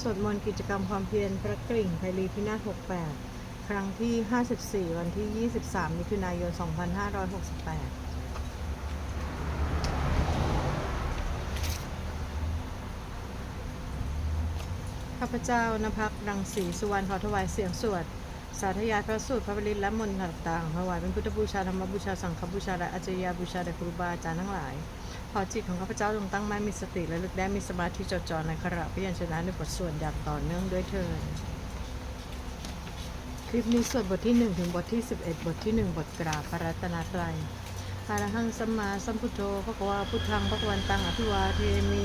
สวดมนต์กิจกรรมความเพียรพระกริ่งไพรีพินาศ68 ครั้งที่ 54 วันที่ 23 มิถุนายน 2568ข้าพเจ้านภักรังสีสุวรรณขอถวายเสียงสวด สาธยายพระสูตรพระบริตรและมนต์ต่างๆถวายเป็นพุทธบูชาธรรมบูชาสังฆบูชาและอาจารยบูชาแด่ครูบาอาจารย์ทั้งหลาย อจิตของข้าพเจ้าจงตั้งมั่นมีสติและลึกได้มีสมาธิจดจ่อในขณะพยัญชนะในบทสวดอย่างต่อเนื่องด้วยเถิดคลิปนี้สวดบทที่ 1 ถึงบทที่ 11 บทที่ 1 บทกราบพระรัตนตรัยอารหังสัมมาสัมพุทโธพระกวาพุทธังพระกวันตังอภิวาเทมิ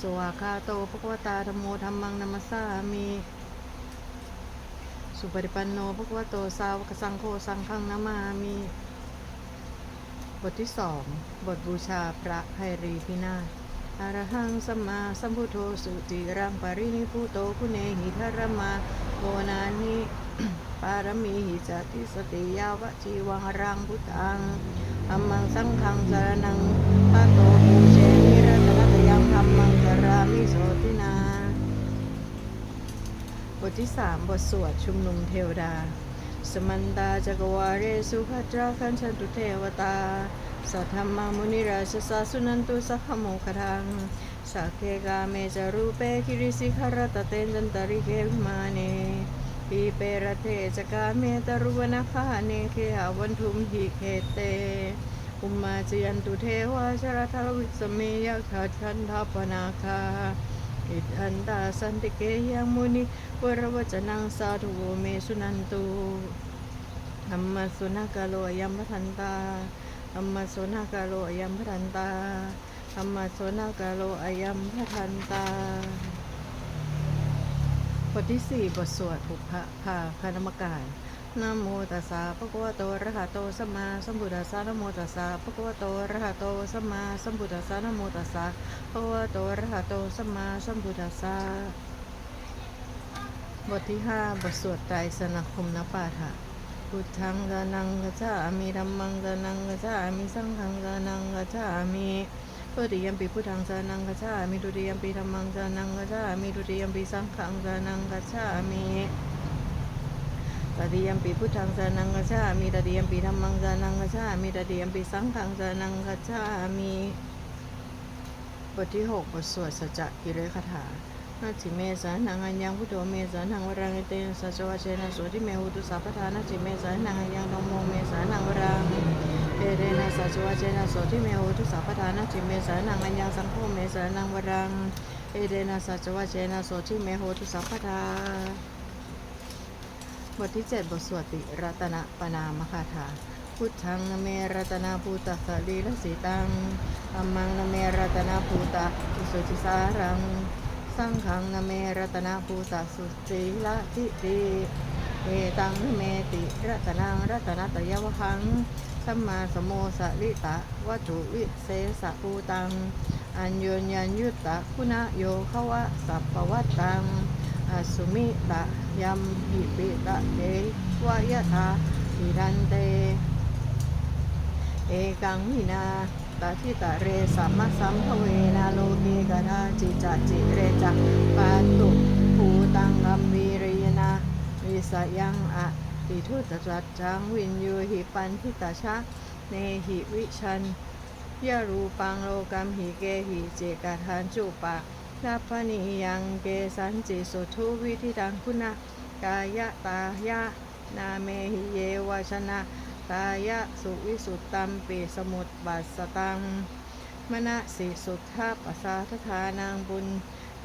สวากาโตภควตาธรรมโมธรรมังนัมสามิสุปฏิปันโนภควโตสาวกสังโฆสังฆังนามามิ ทที่สองบทบูชาพระไพรีพินาศอรหังสัมมาสัมพุทโธสุติรังปรินิพุโตคุเนหิทรมาโกนานิปารมีหิจติสติยาวะจีวังรังพุทังอัมมังสังฆังสารนังพระโตภูเชนิรัตนตยังธรรมังจารามิโสตินา บทที่สามบทสวดชุมนุมเทวดา สมันตาจักวาเรสุภัตราคันชันตุเทวตา สัทธรรมามุนิราชสาสุนันตุสัพพโมคทังสักเคกาเมจารูเปคิริสิขารตเตนจันตริเควิมาเนปีเปรเทจกาเมตรุวนาคาเนเคหาวันทุมหิเคเตอุมมาจยันตุเทวาชรทวิสเมยขัดขันทปนาคา อิทันตาสันติเกยังมุนิวรวจนังสาธุโวเมสุนันตุธรรมสุนากาโลยัมพทันตาธรรมสุนากาโลยัมพทันตาธรรมสุนากาโลอยัมพทันตา บทที่สี่บทสวดปุพพะพาคานมกาย นะโมตัสสะภะคะวะโตอะระหะโตสัมมาสัมพุทธัสสะนะโมตัสสะภะคะวะโตอะระหะโตสัมมาสัมพุทธัสสะนะโมตัสสะภะคะวะโตอะระหะโตสัมมาสัมพุทธัสสะบทที่ห้าบทสวดไตรสนคมนปาฐะพุทธังกานังกัจามิธัมมังกานังกัจามิสังฆังกานังกัจามิตุติยมปีพุทธังสานังกัจามิตุติยมปีธัมมังสานังกัจามิตุติยมปีสังฆังสานังกัจามิ ตติยมปีพุทธังสานังกัจฉามิตติยมปีธรรมังสานังกัจฉามิตติยมปีสังฆังสานังกัจฉามิบทที่หกบทสวดสัจจะกิริคาถานาจิเมสานังอัญญังพุทโธเมสานังวรังเอเตนสัจวะเชนะโสติเมหุตุสัพพทานาจิเมสานังอัญญังธมโมเมสานังวรังเอเตนะสัจวะเชนะโสติเมหุตุสัพพทานาจิเมสานังอัญญังสังโฆเมสานังวรังเอเตนะสัจวะเชนะโสติเมหุตุสัพพทา บทที่ 7 บทสวดติรัตนปนามคาถา พุทธังนเมรัตนาภูตสลีลสีตังอัมมังนเมรัตนาภูตอิสุจิสารัง สังขังนเมรัตนาภูตสุสีละทิติเอตังนเมติรัตนังรัตนตยวหัง สัมมาสมโมสลิตะวัตถุวิเศษภูตัง อัญโยญญัญยุตตะคุณโยขวะสัพพวัตตัง อสุมิตะยัมหิปิตะเทวายะทาหิรันเต เอกังหินาตาทิตะเรสัมมะสัมภเวนาโลเกกทาจิจัจจิเรจักปาตุภูตังกัมวีเรยนาวิสยังอะติทุตจัดจังวินยูหิปันทิตาชะเนหิวิชันยะรูปังโลกัมหิเกหิเจกาทานจุปะ นาพนิยังเกสันจิสุทุวิธิตังคุณากายะตายะนาเมหิเยวชนะตายะสุวิสุตตัมปิสมุตบัสสตังมณสิสุทธาปสาทธานังบุญ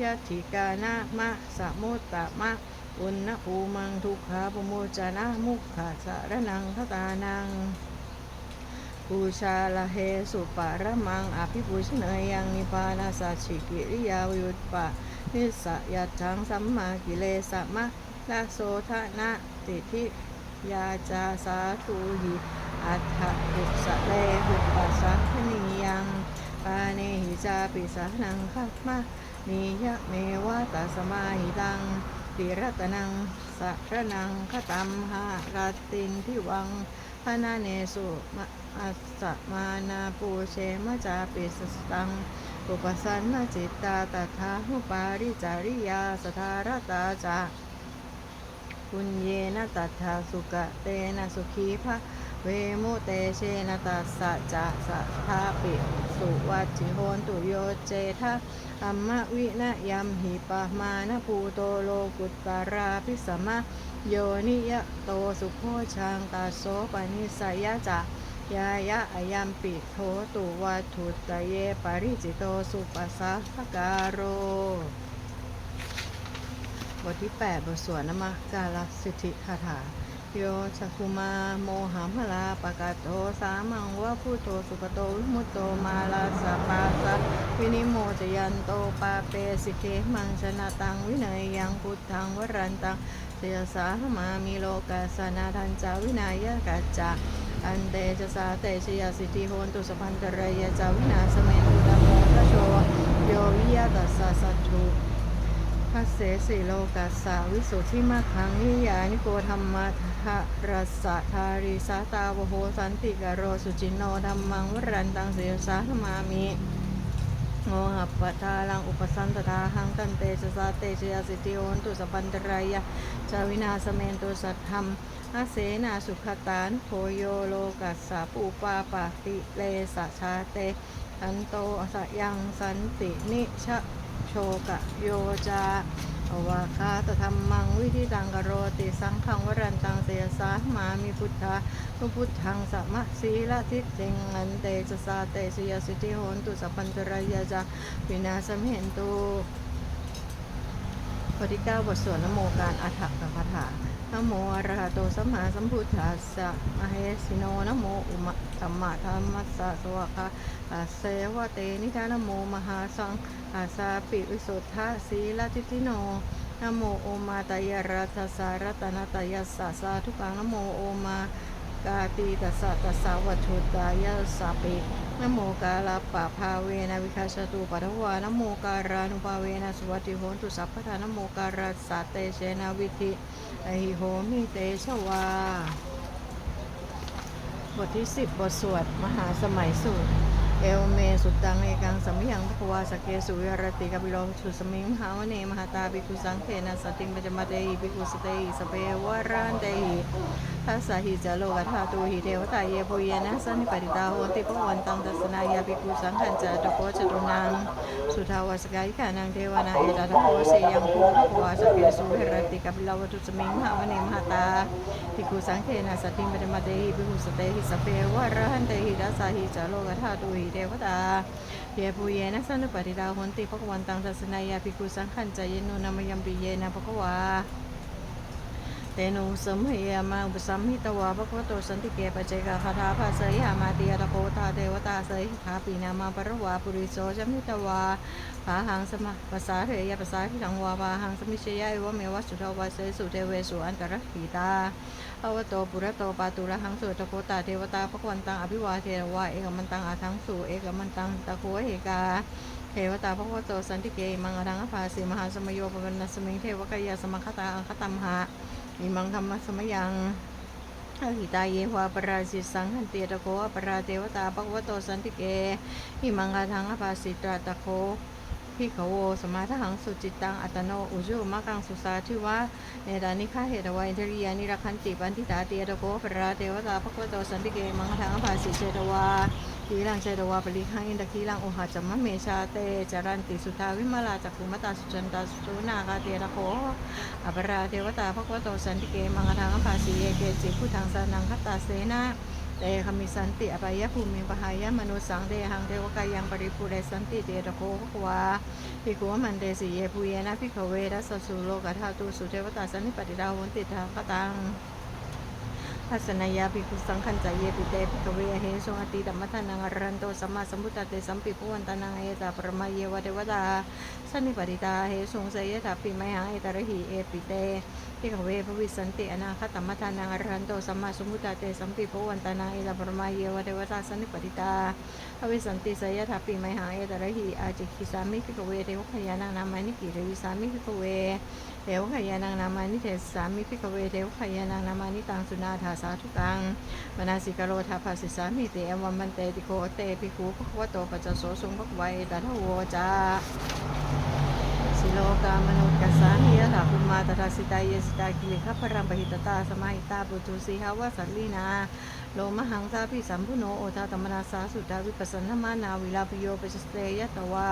ยะถิกานามะสะมุตตะมะอุณภูมังทุกขาปโมจนะมุขะสารนังคตานัง ปูชาละเหสุปะระมังอภิปูชเนยยังนิพพานาสัจฉิกิริยาวิยุตปะนิสยัตถังสัมมากิเลสมะละโสทนะติทิยาจาสาธุหิอัฏฐุสะเลหุปัสสะคณิยังปาเนหิจาปิสานังคัมมะนิยะเมวะตัสมาหิตังติรัตนังสัรนังคตัมหะกตินทิวังพนาเนสุมะ อัสสมานาปูเชมจาปิสสตังอุปสันนจิตตาตถาหุปาริจาริยาสทารตาจาปุญเยนะตัทธาสุกะเตนะสุขีภะเวมุเตเชนะตัสสะจะสัทธาปิสุวัจิโหนตุโยเจทะอัมมะวินะยัมหิปะมานะภูโตโลกุตตาราพิสมะโยนิยะโตสุโคชังตาโสปนิสยะจะ ยายะอายัมปิโทตุวัตุตเยปาริจิโตสุปัสสะภการโร บทที่ 8 บทสวดนมกาลสิทธิคาถา โยชักคุมาโมหัมลาปะกาโตสามังวะพุโตสุปโตวิมุตโตมาลาสปาสะวินิโมจยันโตปาเปสิเคมังชนะตังวินัยยังพุทธังวรันตังเสยสามามิโลกาสนาทันจาวินัยกัจจา อันเตจะสาเตชยสิทธิโหนตุสพันตรายจาวินาสเมตุตโมทะโชโยวิยตัสสะสัตถุพัสเสสิโลกัสสาวิสุทธิมัคขังนิยานิโกธรรมะทะรัสสะทาริสาตาวโหสันติกโรสุจินโนธรรมังวรันตังเสียสาธมามิโมหัปปทาลังอุปสันตทาหังตันเตชะสาเตชยสิทธิโอนตุสปันตรายะจาวินาสเมนตุสัทธรรม อาเสนาสุขตานโพโยโลกัสสะปูปาปาติเลสะชาเตอันโตสะยังสันตินิชะโชกะโยจาอวาคาตธรรมังวิธิตังกโรติสังขังวรันตังเสยสามามิพุทธาพุพุทธังสัมมะสีละทิเจงอันเตจสาเตชยสิทิโหนตุสัพพันตรายาจาวินาสมเหนตุบทที่เก้าบทสวดนโมการอัฏฐกคาถา นโมอรหะโตสัมมาสัมพุทธัสสะมเหสิโนนโมอุมะสัมมาธัมมัสสะสวะคะอาเสวะเตนิทานโมมหาสังอาสาปิวิสุทธาสีละทิติโนนโมโอมาตยรัตสารัตนตยัสสะสาทุกังนโมโอมา กาตีตัสสะตัสสะวัตถุตายาสาปินโมกาลาปะภาเวนะวิคาสตุปัทวานโมการานุภาเวนะสวัติโหตุสัพพทานโมการาสัตเตเชนะวิธิอหิโหมิเตชวา บทที่10บทสวด มหาสมัยสูตร เอวเมสุตตังเอกังสัมมิยังภควาสกเกสุวิรติกบิโลสุสมิงมหาวเนมหาตาภิกขุสังเทนะสติงปจมาเตหิภิกขุสเตหิสเปวรันเตหิทัสสะหิจโลกัฏฐาตูหิเทวตาเยโพเยนะสันนิปริตาโหติภวันตังตัสนายาภิกขุสังขันจตโคจตุนังสุทาวสกายิกานังเทวนาเอตตะโพเสยังภูภควาสกเกสุวิรติกบิโลสุสมิงมหาวเนมหาตาภิกขุสังเทนะสติงปจมาเตหิภิกขุสเตหิสเปวรันเตหิทัสสะหิจโลกัฏฐาตูหิเทวตาเยปุเยนะสันุปริดาหนติภควันตังทัสนายาภิกุสังขันจายนุนามยัมปิเยนะภควาเตนุสมเหยมาอุปสัมหิตวาภควโตสันติเกปเจกาคาถาภาเสยามาติยตโคตาเทวตาเสยคาปีนามาปรวาปุริโสจมิตวาภาหังสมะภาษาเรยภาษาทิทังวาภาหังสมิเชยายะเมวะสุทวาเสยสุเทเวสุอันตรหิตา อวโตปุระโตปาตุระหังสุตโคตาเทวตาภควันตังอภิวาเทวาเอกมันตังอาทังสุเอกมันตังตะโคเอกาเทวตาภควโตสันติเกมังอรังอภาสีมหาสมโยปวันนสมิงเทวกายาสมัคตาอังคตัมหะอิมังธรรมสมยังอหิตาเยวาปราสิสังหันเตียตะโคปราเทวตาภควโตสันติเกอิมังอรังอภาสิตราตะโค พิขโวสมาทหังสุจิตังอัตโนอุจุมะกังสุสาทิวะเนดานิฆาเหตวัยทริยานิรักขันติปันทิตาเตียตะโกปราเทวตาภควโตสันติเกมังทังอภาสิเชตวาทีลังเชตวาปริขังอินทคีลังโอหะจัมมะเมชาเตจารันติสุทาวิมาลาจักขุมตาสุจันตาสุนาคาเตียตะโกอปราเทวตาภควโตสันติเกมังทังอภาสิเยเกจิพุทธังสานังคัตตาเสนา เตคมิสันติอภัยภูมิปหายมนุสังเดหังเทวกายังปริปุเรสันติเตระโคกวาภิกขุมันเตสิเยภูเยนะภิกขเวรัสสุโลกธาตุสุเทวตาสันนิปติดาวันติทางกตัง ทัศนายาภิกขุสังขันจเยปิเตภิกขเวเหสงอติดัมมทานังอรันโตสัมมาสัมพุทธเตสัมปิภวันตานังเอตาปรมาเยวเทวตาสนิปติตาเหสงเสยถาปิไมหังเอตระหิเอปิเตพิกเวภวิสันติอนาคตมัทานังอรันโตสัมมาสมมุตตาเตสัมปิภวันตานังเอตปรมาเยวเทวตาสนิปติตาภวิสันติเสยถาปิไมหังเอตระหิอาจิคิสามิพิกเวเทวขยานังนามานิกิริวิสามิพิกเว เทวขยานังนามานิเทศสามิพิกเวเทวขยานังนามานิตังสุนาถาสาธุตังมนาสิกโรธาภาสิสามิเตอวัมมันเตติโคเตปิคูภควโตปัจโสสุงภคไวตถาโวจาสิโลกามนุษย์กสสานิยถาภูมาตถาสิตายเยสิตากิเลขพรังปหิตตาสมาหิตาปุตุสีหาวาสัลลีนา โลมหังสาพิสัมพุโนโอทาตมนาสาสุดาวิปัสสนามานาวิลาพโยปจสเตยตวา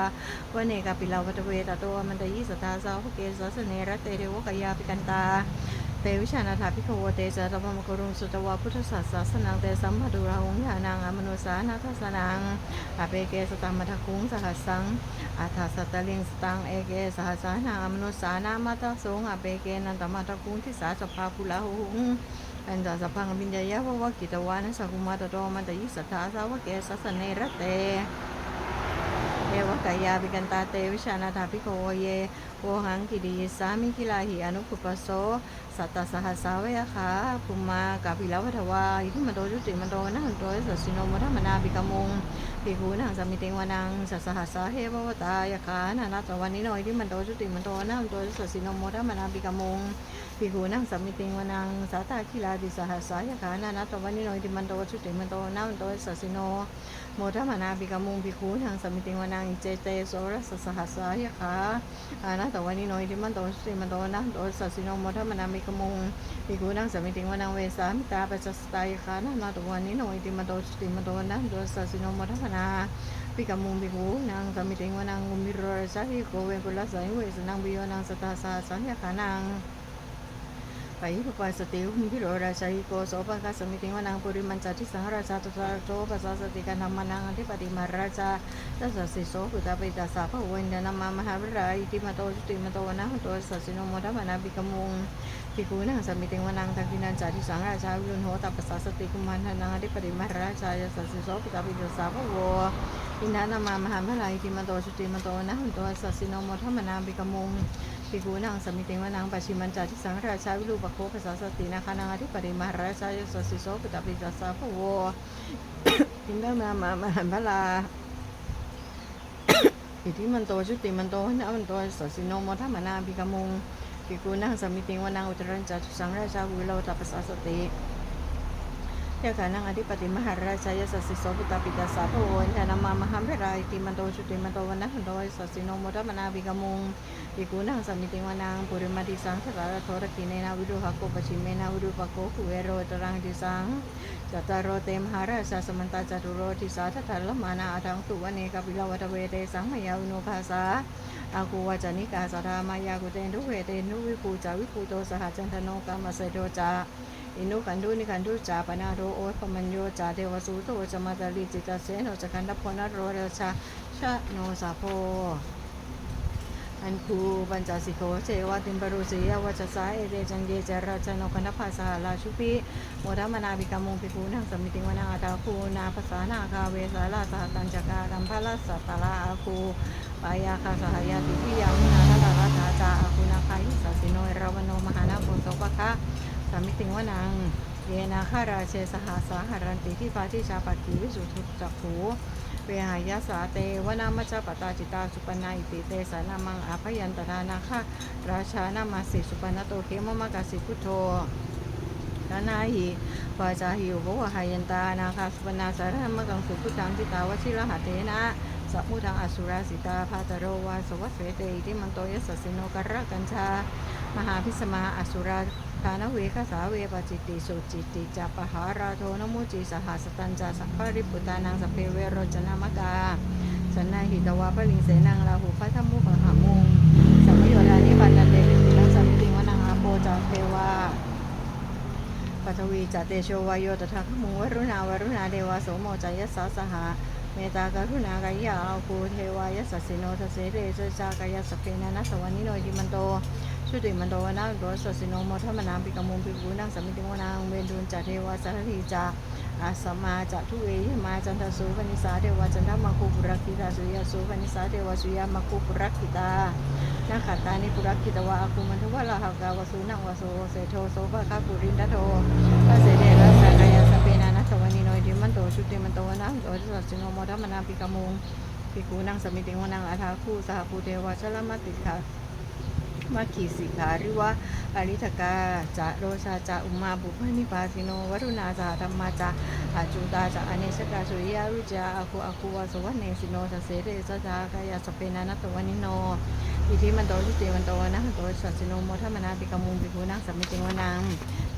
วเนกาปิลาวัตเวตโตมันตยิสตาสาวเกสสเนรเตเรวกยาปิกันตาเตวิชานาถาพิโควเตจาตปมกรุงสุตวาพุทธศาสสนังเตสัมภดุราหงยานังอมนุสานาทัสนังอาเปเกสตัมมัทคุงสหัสสังอาทาสตลิงสตังเอเกสหัสสานังอมนุสานามาตสงอาเปเกนันตมัทคุงทิสาสภาภูลาหุง อันตาสพังบินญายะภวกิตวานัสกุมาตโตมันตยิสัทธาสาวกเกสัสเนรเต เอวกายาปิกันตาเตวิชานาถาพิโกเยโวหังกิริสามิกิลาหิอนุปุปโสสัตตสหัสสาวยะคาภูมากาปิลาวัฏวาอิทิมันโตจุติมันโตนะหันโตสัสสิโนมทัมมนาปิกมุงปิคูนังสมิเตงวานังสัสหัสสาเฮววตายะคานานาตวันนี้โนอิทิมันโตจุติมันโตนะหันโตสัสสิโนมทัมมนาปิกมุงปิคูนังสมิเตงวานังสัตาคิลาติสหัสสายะคานานาตวันนี้โนอิทิมันโตจุติมันโตนะหันโตสัสสิโน โมทัมนาปิกามุงปิคูทางสมิติวานังเจเตโสรสสหัสสายขาอานะแต่วันนี้น้อยที่มันโตสิมันโตนะโตสัสสิโนโมทัมนาปิกามุงปิคูทางสมิติวานังเวสามิตาปัสสตายขานะนาตวันนี้น้อยที่มันโตสิมันโตนะโตสัสสิโนโมทัมนาปิกามุงปิคูนางสมิติวานังอุมิโรสาหิโกเวกุลสายเวสนังบิโยนังสตาสาสัญญาขานัง ไปปปาสติหุมพิโรราชัยโกโสภคสมิติวนังปุริมันจติสังราชาตุตาโตปัสสสติกานามนังอธิปติมาราชาตัสสิโสปุตาปิตาสาภเวนเดนามามหาวิราอิติมาโตจุติมาโตนะโตสัสสิโนโมทัมนาบิกมุงปิกูนังสมิติวนังทักขินันจติสังราชาวิรุณโหตปัสสสติกุมันนังอธิปติมาราชายสัสสิโสปุตาปิตาสาภโวอินทานามามหาวิราอิติมาโตจุติมาโตนะโตสัสสิโนโมทัมนาบิกมุง ปิกูนางสมิติวันังปัชิมันจาทิสังราชาวิรูปโคภาษาสตินาคานางอธิปริมาราชายสสิโสปุตตปิจัสสาภโวอินเดมามามหันพลาอิทิมันโตชุติมันโตนะมันโตสสิโนโมทัมนาปิกมุงปิกูนางสมิติวันังอุตรันจาทิสังราชาวิโรตปัสสาสติ เทวานังอธิปติมหาราชายสัสิโสปุตตปิตาสาภโวนทานามามหามเพรายติมันโตชุติมันโตวันนันโตสัสสิโนโมทัมนาบิกามุงปิกูนังสมิติวานังปุริมาติสังสารโทรกิเนนาวิรุหะโกปชิเมนาวิรุปโกคุเวโรตรังติสังจัตตารโรเตมหาราชาสมันตาจัตุโรทิสาทัตถลมานาอาทังตุวเนกปิลาวัตเวเตสังมยาวิโนภาสาอากูวาจานิกาสารามายากุเตนุเวเตนุวิปูจาวิปูโตสหจันทโนกามเสโดจา อินุขันธุนิขันธุจาปนาโรโอปมัญโยจาเทวสูโตจมาตาลิจิตาเสโนจกันทพนโรเรชาชะโนสาโพอันคูปัญจสิโขเจวะติมปรุสียวัจสาเอเดจังเยจาราชนกันทภาสหลาชุปิโมทัมนาบิกามุงปิคูนังสมิติวนาอาตาคูนาภาษานาคาเวสาลาสหตัญจการัมพลัสสตตาลาอาคูปายาคาสหายาติพิยามุนาทาราธาจาอาคูนาคายิสัสสิโนเอราวโนมหานาโพสปะคะ สามิติงวนังเยนาคาราเชสหาสาหารันติที่ฟาที่ชาปักีวิสุทุจักขูเวหายาสาเตวนามัจปตาจิตาสุปนาอิติเตสานามังอาพยันตนานาคาราชานามาสิสุปนโตเขมมะกาสิพุทโธนานาหิวาจาหิวโวหายันตานาคาสุปนาสารมะกังสุพุทังจิตาวชิรหะเทนะสัพพุทังอสุราสิตาพาตโรวาสวัสเวเตอิติมันโตยสสสิโนกระกัญชา มหาพิสมาอสุราทานเวคสาเวปจิตติสุจิตติจัปหาราโทนมุจิสหสตัญจาสัพพริปุตานังสเพเวโรจนามกาสนาหิตวาปลิงเสนังลาหูพัทธมุขหามุงสัมโยดานิปันนันเตปิติลังสัมมิติงวนังอาโปจาเทวาปัทวีจัตเตโชวายโยตถาคมุงวรุณาวรุณาเดวาโสโมจายสสาสหาเมตากรุณากายาอาคูเทวายสสสิโนทเสเรเจจากายสเพนะนัสวานิโนยิมันโต ชุติมันโตวนาโรสสสิโนโมทัมมนามปิกมุงปิกูนังสมิติวนังเวนดุนจัตเทวาสัทธีจาอาสมาจะทุเอยมาจันทสุวนิสาเทวาจันทมาคุปุรักขิตาสุยาสุวนิสาเทวาสุยามาคุปุรักขิตานาขัตตานิปุรักขิตวะอาคุมันทุวะลาหกาวสุนังวโสเสโทโสภะคาปุรินทโทพระเสเดระสากายาสเปนานัสวนิโนยดิมันโตชุติมันโตวนะโตสัจจิโนโมทัมมนามปิกมุงปิกูนังสมิติงวนังอาทาคูสหภูเทวาชลมติขา มาขีสิกขาหรือว่าอริธกาจะโรชาจะอุมาบุพนิพาสิโนวรุณาจาธรรมาจะอาจุตาจะอเนชกาสุริยารุจาอาคูอาคูวาสวัสเนสิโนทเสเรสจากายาสเปนานัตตวานิโนอิทิมันโตทิติมันโตนะโตสัจิโนโมทัมนาปิกมุงปิภูนังสัมมิติงวนัง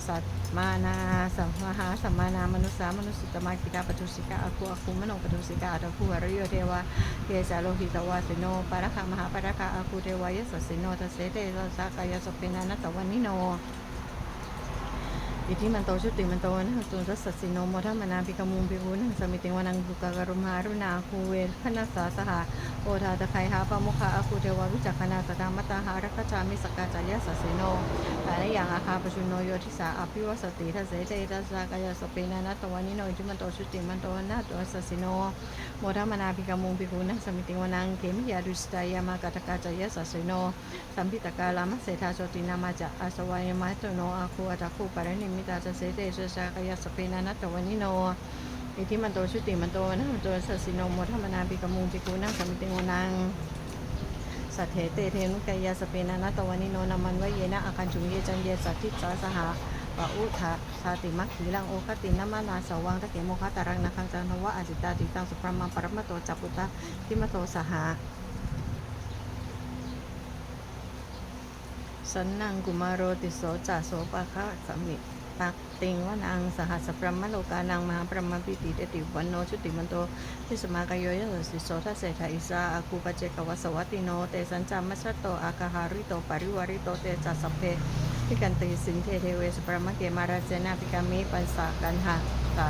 สัตมานาสัมมหาสัมมานา มนุสสามนุสสตมากิตาปทุสิกาอาคุอาคุมโนปทุสิกาอัตคูอริโยเทวาเทสาโลหิตวาสิโนปารคามหาปารคาอาคุเทวายสสสิโนทเสเตโสสักายสเปนานัตตวันนิโน อิทิมันโตชุติมันโตนะตุนสัสสิโนโมทัมมนาปิกมุงปิวุนสมิติวานังบุกกรุมหารุณาคูเวพนัสสาสหาโอทาตะไคหาปะมุขะอาคูเทวาวิจักขณาสตามตาหารักขจามิสกาจายสสสิโนภายในอย่างอาคาปชุนโนโยทิสาอภิวสติทเสเตทัสสากายสเปนานัตวันนิโนอิทิมันโตชุติมันโตนะตัวสัสสิโนโมทัมมนาภิกมุงภิกุนังสมิติวนังเขมิยาดุสตายามากัตกาจายสัสสิโนสัมพิตกาลามเสธาโชตินามาจะอาสวายมาตโนอาคูอัตคูปะรนิมิตาจะเสเตชชากายสเปนานัตตวันิโนอิทิมันโตชุติมันโตนะมันโตสัสิโนโมทัมมนาภิกมุงภิกุนังสมิติวนังสัทเถเตเทนุกายาสเปนานัตตวันิโนนามันวะเยนะอาคันจุงเยจันเยสัตทิสาสหาปะอุทะชาติมัคคีลังโอคตินามานาสวังตะเกโมคตารังนาคังจันทวะอาจิตาติตังสุพรมังปรมโตจัปปุตตะทิมโตสหาสันนังกุมารโรติโสจ่าโสปะคะสมิตักติงวะนางสหัสพรหมโลกานังมหาพรหมปิติเตติวันโนชุติมันโตทิสมากยโยยสสิโสทัสเสถาอิสาอาคูปเจกวสวัติโนเตสัญจามัชชะโตอาคาหาริโตปริวาริโตเตจัสสพเพพิกันติสิงเทเทเวสปรมะเกมาราเจนาปิกามิปัสสากันหะ ตา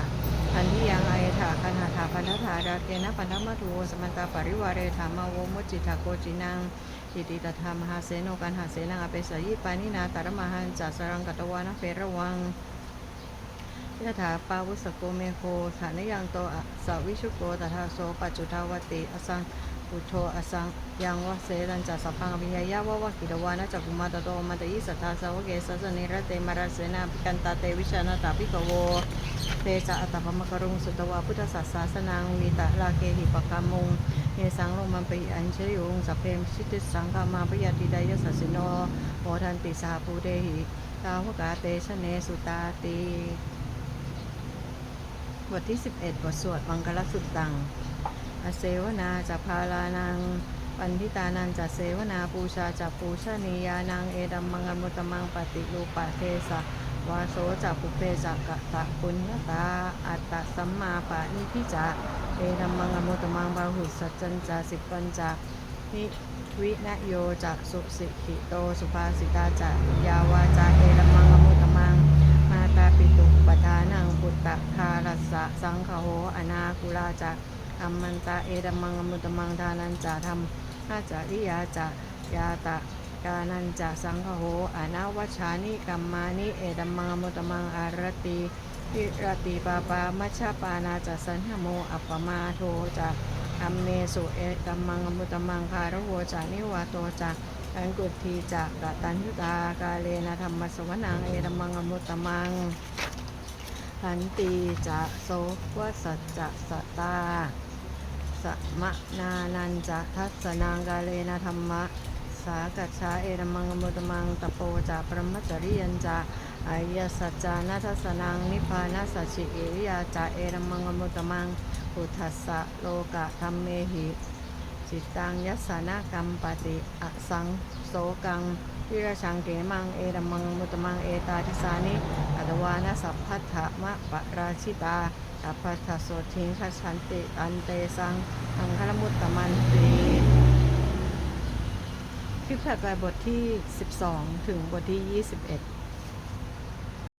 อันที่ยังไงถาคณาถาพันธถาราเกนะพันธมัทุสมันตาปริวาเรธามาโวมุจิตาโกจินังจิติตธรรมหาเสนกันหาเสนังอเปสยิปานินาตารมหันจัสรังกัตวานเฟระวังยะถาปาวุสโกเมโคฐานยังโตสาวิชุโกตถาโสปัจจุทาวติอสัง พุทโธอสังยังวะเสรัญจัสสะพังวิยายาวะวะกิรวานะจักุมาตโตมัตยิสัทธาสาวกเกสสนิระเตมราเสนาปิกันตาเตวิชานาตาปิกโวเตจะอัตตปมกรุงสุตวาพุทธศาสสนังมีตะลาเกหิปกามุงเฮสังลงมันไปอัญเชยุงสัพเพมชิติสังกามาปยติไดยสัสสิโนโมทันติสาภูเดหิตาวกาเตชะเนสุตาติบทที่ 11 บทสวดมังคลสุตตัง อเสวนาจะพาลานัง ปันทิตานันจะเสวนาปูชาจะปูชนียานังเอดัมมังกมุตมังปฏิรูปะเทสะวาโสจะปุเพจักกะตะปุญญาตา อัตตะสัมมาปะนิพิจะเอดัมมังกมุตมังบาหุสัจจันจะสิปัญจะนิวินโยจะสุสิกิโตสุภาสิตาจะยาวาจาเอดัมมังกมุตมัง มาตาปิตุปทานังปุตตะคารัสสะสังคโหอนาคุลาจะธ รรมันตาเอดัมมังอมุตตมังทานันจาธรรมอาจาริยาจายาตะกานันจาสังคโหอนาวัชานิกัมมานิเอดัมมังอมุตตมังอารติพิรติปาปามัชฌปานาจะสันหโมอัปปมาโทจะอัมเนสุเอดัมมังอมุตตมังคารโวจานิวาโตจะอังกุทีจะกตัญญุตากาเลนะธรรมสวนังเอดัมมังอมุตตมังขันตีจะโสวสัจจะสตา สมะนานันจะทัศนางกาเลนะธรรมะ สากัจฉาเอรมังมุตมังตะโปจะปรมจริยันจะอายสัจจานัทสนังนิพพานัสสิเอริยาจะเอรมังมุตมังพุทธัสสะโลกะธรรมเมหิจิตตังยัสสนากรรมปฏิอสังโสกังวิรชังเกมังเอรมังมุตมังเอตาทิสานิอัตวานะสัพพัทธะมะปะราชิตา อัปปัสโสทิงคัจฉันติอันเตสังอังคารมุตตมันตีคลิปถัดไปบทที่ 12 ถึงบทที่ 21